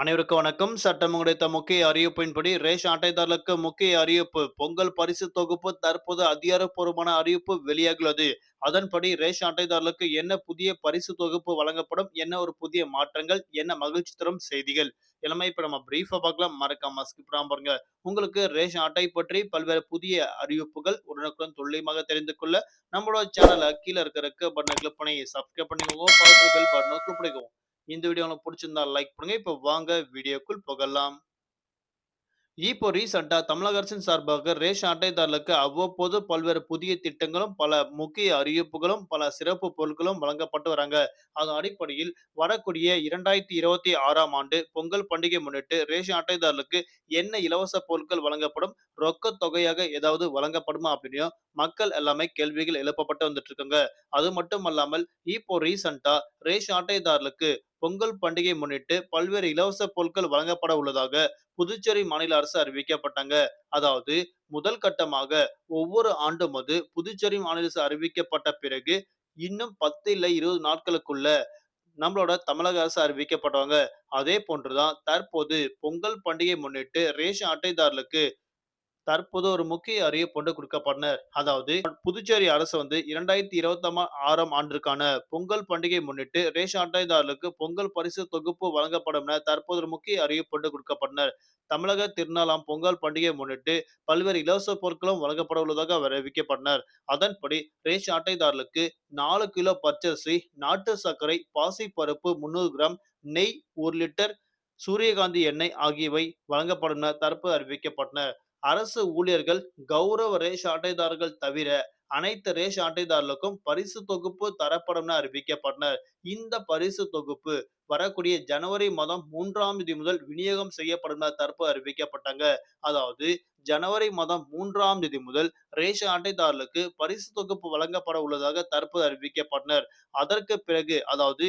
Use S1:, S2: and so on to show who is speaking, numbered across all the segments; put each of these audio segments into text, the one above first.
S1: அனைவருக்கும் வணக்கம். சட்டம் கிடைத்த முக்கிய அறிவிப்பின்படி ரேஷன் அட்டைதாரர்களுக்கு முக்கிய அறிவிப்பு பொங்கல் பரிசு தொகுப்பு தற்போது அதிகாரப்பூர்வமான அறிவிப்பு வெளியாகியுள்ளது. அதன்படி ரேஷன் அட்டைதாரர்களுக்கு என்ன புதிய பரிசு தொகுப்பு வழங்கப்படும் என்ன ஒரு புதிய மாற்றங்கள் என்ன மகிழ்ச்சி தரும் செய்திகள் எல்லாமே இப்ப நம்ம பிரீஃபா பார்க்கலாம். மறக்காம ஸ்கிப் பாருங்க. உங்களுக்கு ரேஷன் அட்டை பற்றி பல்வேறு புதிய அறிவிப்புகள் உடனுக்குடன் துல்லியமாக தெரிந்து கொள்ள நம்மளோட சேனலை கீழே இருக்கிற பட்டனை கிளிக் பண்ணி சப்ஸ்கிரைப் பண்ணிக்கோங்க. பெல் பட்டனை கிளிக் பண்ணிக்கோங்க. இந்த வீடியோ உங்களுக்கு பிடிச்சிருந்தா லைக் பண்ணுங்க. இப்போ வாங்க வீடியோக்குள் போகலாம். இப்போ ரீசெண்டாக தமிழக அரசின் சார்பாக ரேஷன் அட்டைதாரர்களுக்கு அவ்வப்போது பல்வேறு புதிய திட்டங்களும் பல முக்கிய அறிவிப்புகளும் பல சிறப்பு பொருட்களும் வழங்கப்பட்டு வராங்க. அதன் அடிப்படையில் வரக்கூடிய இரண்டாயிரத்தி இருபத்தி ஆறாம் ஆண்டு பொங்கல் பண்டிகை முன்னிட்டு ரேஷன் அட்டைதாரர்களுக்கு என்ன இலவச பொருட்கள் வழங்கப்படும் ரொக்க தொகையாக ஏதாவது வழங்கப்படுமா அப்படின்னு மக்கள் எல்லாமே கேள்விகள் எழுப்பப்பட்டு வந்துட்டு இருக்காங்க. அது மட்டும் அல்லாமல் இப்போ ரீசெண்டா ரேஷன் அட்டைதாரர்களுக்கு பொங்கல் பண்டிகை முன்னிட்டு பல்வேறு இலவச பொருட்கள் வழங்கப்பட உள்ளதாக புதுச்சேரி மாநில அரசு அறிவிக்கப்பட்டாங்க. அதாவது முதல் கட்டமாக ஒவ்வொரு ஆண்டும் அது புதுச்சேரி மாநில அரசு அறிவிக்கப்பட்ட பிறகு இன்னும் பத்து இல்லை இருபது நாட்களுக்குள்ள நம்மளோட தமிழக அரசு அறிவிக்கப்பட்டவங்க. அதே போன்றுதான் தற்போது பொங்கல் பண்டிகை முன்னிட்டு ரேஷன் அட்டைதாரர்களுக்கு தற்போது ஒரு முக்கிய அறிவிப்பு கொடுக்கப்பட்டனர். அதாவது புதுச்சேரி அரசு வந்து இரண்டாயிரத்தி இருபத்தி ஆறாம் ஆண்டிற்கான பொங்கல் பண்டிகை முன்னிட்டு ரேஷன் அட்டைதாரர்களுக்கு பொங்கல் பரிசு தொகுப்பு வழங்கப்படும் என தற்போது ஒரு முக்கிய அறிவிப்பு கொடுக்கப்பட்டனர். தமிழக திருநாளாம் பொங்கல் பண்டிகை முன்னிட்டு பல்வேறு இலவச பொருட்களும் வழங்கப்பட உள்ளதாக அறிவிக்கப்பட்டனர் அதன்படி ரேஷன் அட்டைதாரர்களுக்கு நாலு கிலோ பச்சரிசி நாட்டு சர்க்கரை பாசி பருப்பு முன்னூறு கிராம் நெய் ஒரு லிட்டர் சூரியகாந்தி எண்ணெய் ஆகியவை வழங்கப்படும் என தற்போது அறிவிக்கப்பட்டன அரசு ஊழியர்கள் கௌரவ ரேஷ் அட்டைதாரர்கள் தவிர அனைத்து ரேஷ் அட்டைதாரர்களுக்கும் பரிசு தொகுப்பு தரப்படும் அறிவிக்கப்பட்டனர். இந்த பரிசு தொகுப்பு வரக்கூடிய ஜனவரி மாதம் மூன்றாம் தேதி முதல் விநியோகம் செய்யப்படும் தற்போது அறிவிக்கப்பட்டாங்க. அதாவது ஜனவரி மாதம் மூன்றாம் தேதி முதல் ரேஷன் அட்டைதாரர்களுக்கு பரிசு தொகுப்பு வழங்கப்பட உள்ளதாக தற்போது அறிவிக்கப்பட்டனர். அதற்கு பிறகு அதாவது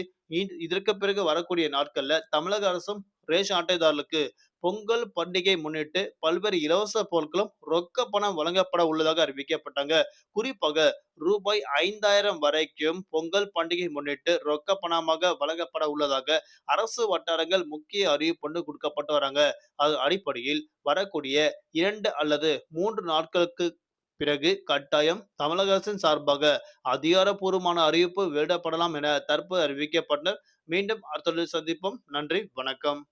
S1: இதற்கு பிறகு வரக்கூடிய நாட்கள்ல தமிழக அரசும் ரேஷன் அட்டைதாரர்களுக்கு பொங்கல் பண்டிகை முன்னிட்டு பல்வேறு இலவச பொருட்களும் ரொக்க பணம் வழங்கப்பட உள்ளதாக அறிவிக்கப்பட்டாங்க. குறிப்பாக ரூபாய் ஐந்தாயிரம் வரைக்கும் பொங்கல் பண்டிகை முன்னிட்டு ரொக்க பணமாக வழங்கப்பட உள்ளதாக அரசு வட்டாரங்கள் முக்கிய அறிவிப்பு கொடுக்கப்பட்டு வராங்க. அது அடிப்படையில் வரக்கூடிய இரண்டு அல்லது மூன்று நாட்களுக்கு பிறகு கட்டாயம் தமிழக அரசின் சார்பாக அதிகாரப்பூர்வமான அறிவிப்பு வெளியிடப்படலாம் என தற்போது அறிவிக்கப்பட்டனர். மீண்டும் அடுத்த சந்திப்போம். நன்றி வணக்கம்.